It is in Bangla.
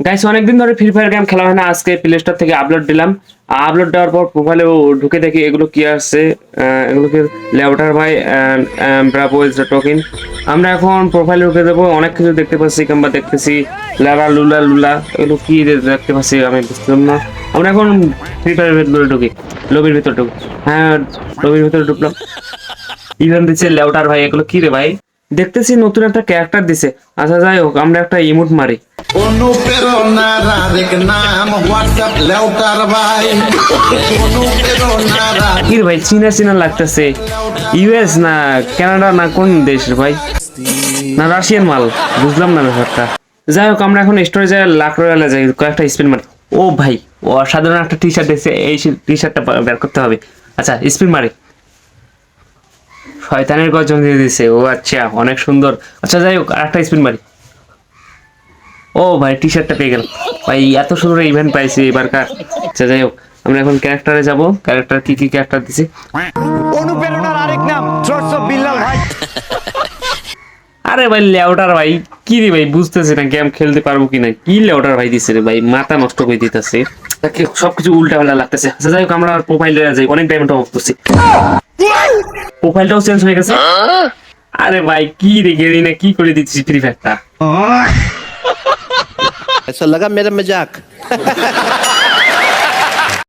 গাইস অনেকদিন ধরে ফ্রি ফায়ার গেম খেলা হয় না। আজকে প্লে স্টোর থেকে আপলোড দিলাম। আপলোড দেওয়ার পর প্রোফাইলে ঢুকে দেখি এগুলো কি আসছে এগুলো কি লেউটার ভাই দ্য টোকেন আমরা এখন প্রোফাইলে ঢুকে দেবো অনেক কিছু দেখতে পাচ্ছি, কিংবা দেখতেছি। লারা লুলা লুলা এগুলো কি দেখতে পাচ্ছি আমি বুঝলাম না। আমরা এখন ফ্রি ফায়ারের ভিতরে ঢুকি। লবির ভিতরে ঢুকি। হ্যাঁ লবির ভিতরে ঢুকলাম। ইভেন্ট দিচ্ছে লেউটার ভাই, এগুলো কি রে ভাই? দেখতেছি নতুন একটা ক্যারেক্টার দিছে। আচ্ছা যাই হোক, আমরা একটা ইমোট মারি। অনুপ্রেরণার আরেক নাম হোয়াটসঅ্যাপ লেউটার ভাই। অনুপ্রেরণার কি ভাই, চীনা চীনা লাগতেছে। ইউএস না কানাডা না কোন দেশের ভাই? না রাশিয়ান মাল, বুঝলাম না ব্যাপারটা। যাই হোক, আমরা এখন স্টোরে যাই, লাখ রয়ালে যাই, কয়েকটা স্পিন মারি। ও ভাই, ও অসাধারণ একটা টি শার্ট এসে এই টি শার্টটা বের করতে হবে। আচ্ছা স্পিন মারি। শয়তানের গর্জন দিয়ে দিছে, ও আচ্ছা অনেক সুন্দর। আচ্ছা যাই হোক, আরেকটা স্পিন মারি। ও ভাই টি শার্টটা পেয়ে গেলাম। ভাই এত সুন্দর ইভেন্ট পাইছি এবারকার আচ্ছা যাই হোক আমরা এখন ক্যারেক্টারে যাব। ক্যারেক্টার কি কি ক্যারেক্টার দিছি? অনুপ্রেরণার আরেক নাম চর্চ বিল্লাল ভাই। আরে ভাই লেউটার ভাই কি রে ভাই বুঝতেছি না গেম খেলতে পারব কি না। কি লেউটার ভাই দিছে রে ভাই মাথা নষ্ট করে দিতেছে। তাকে সবকিছু উল্টা পাল্টা লাগতেছে। আচ্ছা যাই হোক আমরা প্রোফাইল প্রোফাইলে যাই অনেক ডায়মন্ড অফ করছি। প্রোফাইলটাও চেঞ্জ হয়ে গেছে। আরে ভাই কি রে গেলি না কি করে দিচ্ছিস ফ্রি ফায়ারটা ऐसा लगा मेरा मज़ाक।